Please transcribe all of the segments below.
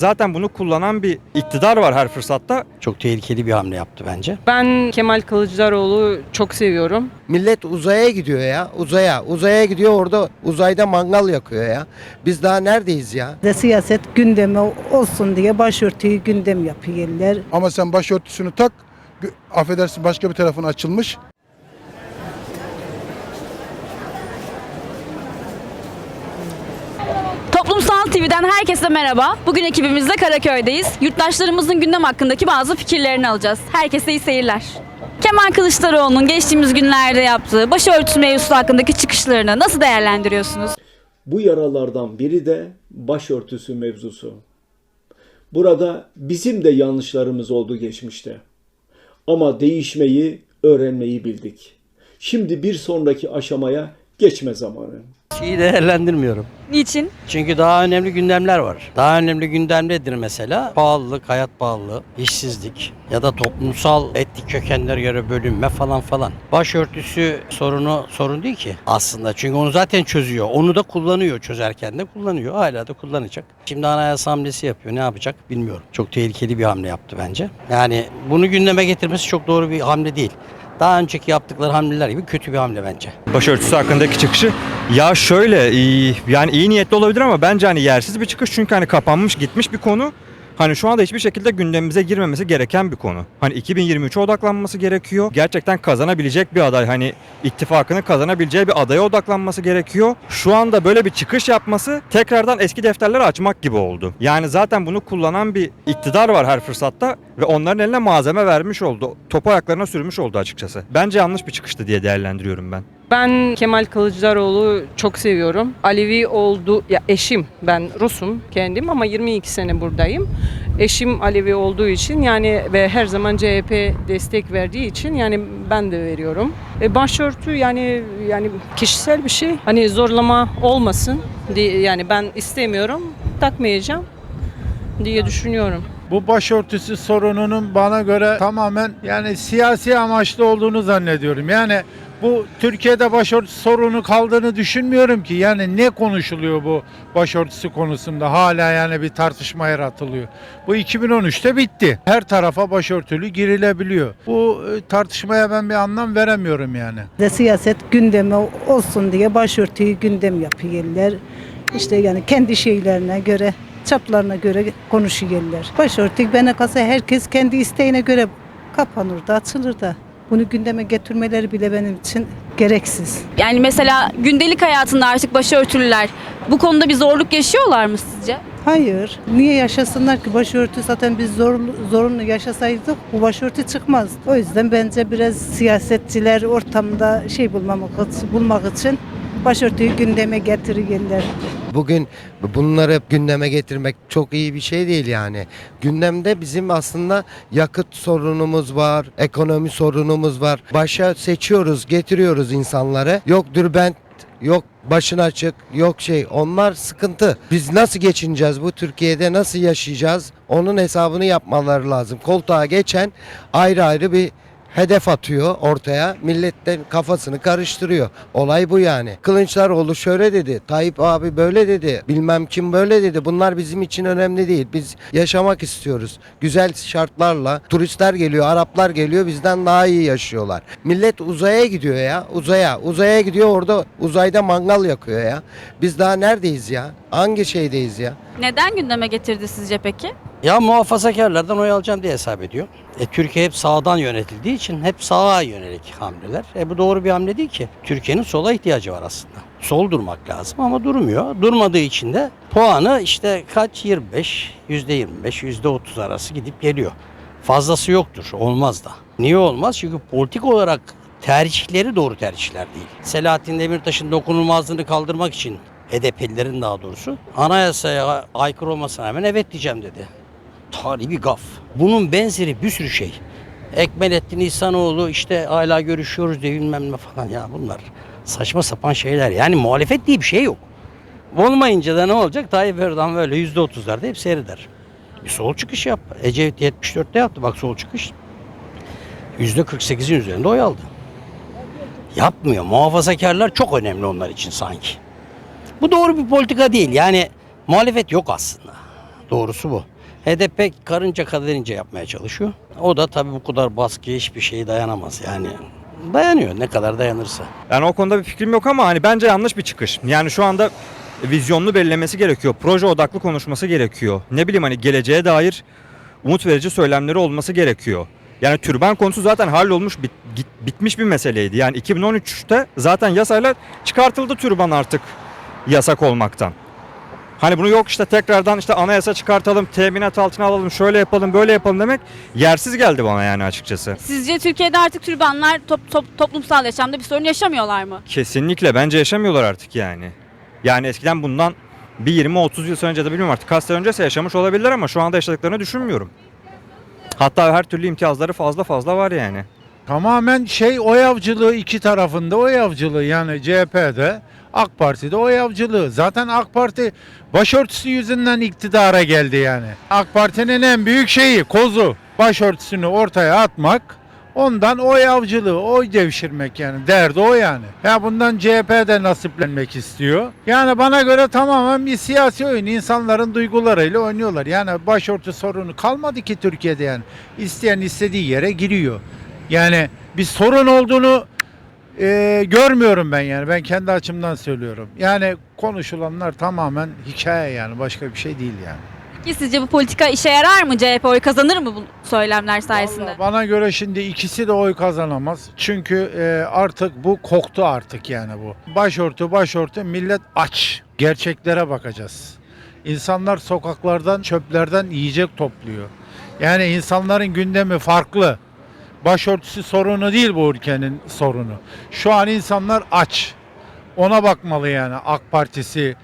Zaten bunu kullanan bir iktidar var her fırsatta. Çok tehlikeli bir hamle yaptı bence. Ben Kemal Kılıçdaroğlu çok seviyorum. Millet uzaya gidiyor ya. Uzaya. Uzaya gidiyor orada uzayda mangal yakıyor ya. Biz daha neredeyiz ya? de siyaset gündemi olsun diye başörtüyü gündem yapıyorlar. Ama sen başörtüsünü tak, gö- affedersin başka bir tarafın açılmış. Toplumsal TV'den herkese merhaba. Bugün ekibimizle Karaköy'deyiz. Yurttaşlarımızın gündem hakkındaki bazı fikirlerini alacağız. Herkese iyi seyirler. Kemal Kılıçdaroğlu'nun geçtiğimiz günlerde yaptığı başörtüsü mevzusu hakkındaki çıkışlarını nasıl değerlendiriyorsunuz? Bu yaralardan biri de başörtüsü mevzusu. Burada bizim de yanlışlarımız oldu geçmişte. Ama değişmeyi, öğrenmeyi bildik. Şimdi bir sonraki aşamaya geçme zamanı. İyi değerlendirmiyorum. Niçin? Çünkü daha önemli gündemler var. Daha önemli gündem nedir mesela? Pahalılık, hayat pahalılığı, işsizlik ya da toplumsal etnik kökenlere göre bölünme falan falan. Başörtüsü sorunu sorun değil ki aslında. Çünkü onu zaten çözüyor. Onu da kullanıyor çözerken de kullanıyor. Hala da kullanacak. Şimdi anayasa hamlesi yapıyor. Ne yapacak bilmiyorum. Çok tehlikeli bir hamle yaptı bence. Yani bunu gündeme getirmesi çok doğru bir hamle değil. Daha önceki yaptıkları hamleler gibi kötü bir hamle bence. Başörtüsü hakkındaki çıkışı ya şöyle yani iyi niyetli olabilir ama bence hani yersiz bir çıkış çünkü hani kapanmış gitmiş bir konu. Hani şu anda hiçbir şekilde gündemimize girmemesi gereken bir konu. Hani 2023'e odaklanması gerekiyor. Gerçekten kazanabilecek bir aday. Hani ittifakını kazanabileceği bir adaya odaklanması gerekiyor. Şu anda böyle bir çıkış yapması tekrardan eski defterleri açmak gibi oldu. Yani zaten bunu kullanan bir iktidar var her fırsatta ve onların eline malzeme vermiş oldu. Topu ayaklarına sürmüş oldu açıkçası. Bence yanlış bir çıkıştı diye değerlendiriyorum ben. Ben Kemal Kılıçdaroğlu çok seviyorum. Alevi oldu ya eşim ben Rusum kendim ama 22 sene buradayım. Eşim Alevi olduğu için yani ve her zaman CHP destek verdiği için yani ben de veriyorum. E başörtü yani yani kişisel bir şey. Hani zorlama olmasın diye yani ben istemiyorum takmayacağım diye düşünüyorum. Bu başörtüsü sorununun bana göre tamamen yani siyasi amaçlı olduğunu zannediyorum. Yani bu Türkiye'de başörtüsü sorunu kaldığını düşünmüyorum ki. Yani ne konuşuluyor bu başörtüsü konusunda? Hala yani bir tartışma yaratılıyor. Bu 2013'te bitti. Her tarafa başörtülü girilebiliyor. Bu e, tartışmaya ben bir anlam veremiyorum yani. De siyaset gündemi olsun diye başörtüyü gündem yapıyorlar. İşte yani kendi şeylerine göre, çaplarına göre konuşuyorlar. Başörtü bana kalsa herkes kendi isteğine göre kapanır da açılır da. Bunu gündeme getirmeleri bile benim için gereksiz. Yani mesela gündelik hayatında artık başörtülüler bu konuda bir zorluk yaşıyorlar mı sizce? Hayır. Niye yaşasınlar ki başörtü zaten biz zorunlu, zorunlu yaşasaydık bu başörtü çıkmaz. O yüzden bence biraz siyasetçiler ortamda şey bulmamak, bulmak için başörtüyü gündeme getiriyorlar. Bugün bunları gündeme getirmek çok iyi bir şey değil yani. Gündemde bizim aslında yakıt sorunumuz var, ekonomi sorunumuz var. Başa seçiyoruz, getiriyoruz insanları. Yok dürbent, yok başın açık, yok şey. Onlar sıkıntı. Biz nasıl geçineceğiz bu Türkiye'de, nasıl yaşayacağız? Onun hesabını yapmaları lazım. Koltuğa geçen ayrı ayrı bir hedef atıyor ortaya. Milletten kafasını karıştırıyor. Olay bu yani. Kılıçdaroğlu şöyle dedi. Tayyip abi böyle dedi. Bilmem kim böyle dedi. Bunlar bizim için önemli değil. Biz yaşamak istiyoruz. Güzel şartlarla. Turistler geliyor, Araplar geliyor. Bizden daha iyi yaşıyorlar. Millet uzaya gidiyor ya. Uzaya. Uzaya gidiyor orada uzayda mangal yakıyor ya. Biz daha neredeyiz ya? Hangi şeydeyiz ya? Neden gündeme getirdi sizce peki? Ya muhafazakarlardan oy alacağım diye hesap ediyor. E, Türkiye hep sağdan yönetildiği için hep sağa yönelik hamleler. E, bu doğru bir hamle değil ki. Türkiye'nin sola ihtiyacı var aslında. Sol durmak lazım ama durmuyor. Durmadığı için de puanı işte kaç 25, yüzde 25, yüzde 30 arası gidip geliyor. Fazlası yoktur. Olmaz da. Niye olmaz? Çünkü politik olarak tercihleri doğru tercihler değil. Selahattin Demirtaş'ın dokunulmazlığını kaldırmak için HDP'lilerin daha doğrusu anayasaya aykırı olmasına rağmen evet diyeceğim dedi tarihi gaf. Bunun benzeri bir sürü şey. Ekmelettin İhsanoğlu işte hala görüşüyoruz diye bilmem ne falan ya bunlar saçma sapan şeyler. Yani muhalefet diye bir şey yok. Olmayınca da ne olacak? Tayyip Erdoğan böyle yüzde otuzlarda hep seyreder. Bir sol çıkış yap. Ecevit 74'te yaptı bak sol çıkış. Yüzde 48'in üzerinde oy aldı. Yapmıyor. Muhafazakarlar çok önemli onlar için sanki. Bu doğru bir politika değil. Yani muhalefet yok aslında. Doğrusu bu. HDP karınca kaderince yapmaya çalışıyor. O da tabii bu kadar baskıya hiçbir şeye dayanamaz yani. Dayanıyor ne kadar dayanırsa. Yani o konuda bir fikrim yok ama hani bence yanlış bir çıkış. Yani şu anda vizyonlu belirlemesi gerekiyor. Proje odaklı konuşması gerekiyor. Ne bileyim hani geleceğe dair umut verici söylemleri olması gerekiyor. Yani türban konusu zaten hallolmuş bit- git- bitmiş bir meseleydi. Yani 2013'te zaten yasayla çıkartıldı türban artık yasak olmaktan. Hani bunu yok işte tekrardan işte anayasa çıkartalım, teminat altına alalım, şöyle yapalım, böyle yapalım demek yersiz geldi bana yani açıkçası. Sizce Türkiye'de artık türbanlar top- top- toplumsal yaşamda bir sorun yaşamıyorlar mı? Kesinlikle bence yaşamıyorlar artık yani. Yani eskiden bundan bir 20-30 yıl önce de bilmiyorum artık kaç sene öncesi yaşamış olabilirler ama şu anda yaşadıklarını düşünmüyorum. Hatta her türlü imtiyazları fazla fazla var yani. Tamamen şey oy avcılığı iki tarafında oy avcılığı yani CHP'de AK Parti'de oy avcılığı. Zaten AK Parti başörtüsü yüzünden iktidara geldi yani. AK Parti'nin en büyük şeyi kozu başörtüsünü ortaya atmak. Ondan oy avcılığı, oy devşirmek yani. Derdi o yani. Ya bundan CHP de nasiplenmek istiyor. Yani bana göre tamamen bir siyasi oyun. İnsanların duygularıyla oynuyorlar. Yani başörtü sorunu kalmadı ki Türkiye'de yani. İsteyen istediği yere giriyor. Yani bir sorun olduğunu e, görmüyorum ben yani. Ben kendi açımdan söylüyorum. Yani konuşulanlar tamamen hikaye yani. Başka bir şey değil yani. Ki sizce bu politika işe yarar mı? CHP oy kazanır mı bu söylemler sayesinde? Vallahi bana göre şimdi ikisi de oy kazanamaz. Çünkü e, artık bu koktu artık yani bu. Başörtü başörtü millet aç. Gerçeklere bakacağız. İnsanlar sokaklardan çöplerden yiyecek topluyor. Yani insanların gündemi farklı. Başörtüsü sorunu değil bu ülkenin sorunu. Şu an insanlar aç. Ona bakmalı yani AK Partisi,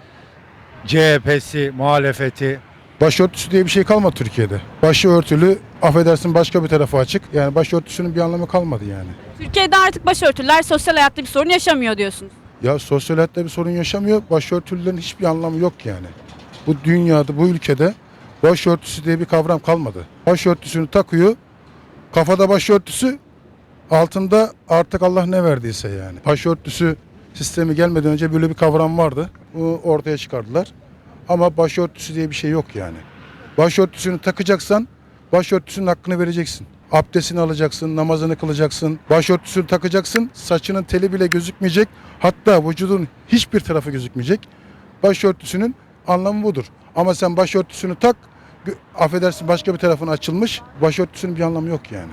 CHP'si, muhalefeti. Başörtüsü diye bir şey kalmadı Türkiye'de. Başı örtülü, affedersin başka bir tarafı açık. Yani başörtüsünün bir anlamı kalmadı yani. Türkiye'de artık başörtüler sosyal hayatta bir sorun yaşamıyor diyorsunuz. Ya sosyal hayatta bir sorun yaşamıyor. Başörtülülerin hiçbir anlamı yok yani. Bu dünyada, bu ülkede başörtüsü diye bir kavram kalmadı. Başörtüsünü takıyor. Kafada başörtüsü, altında artık Allah ne verdiyse yani. Başörtüsü sistemi gelmeden önce böyle bir kavram vardı. Bunu ortaya çıkardılar. Ama başörtüsü diye bir şey yok yani. Başörtüsünü takacaksan başörtüsünün hakkını vereceksin. Abdestini alacaksın, namazını kılacaksın, başörtüsünü takacaksın, saçının teli bile gözükmeyecek. Hatta vücudun hiçbir tarafı gözükmeyecek. Başörtüsünün anlamı budur. Ama sen başörtüsünü tak, affedersin başka bir tarafın açılmış, başörtüsünün bir anlamı yok yani.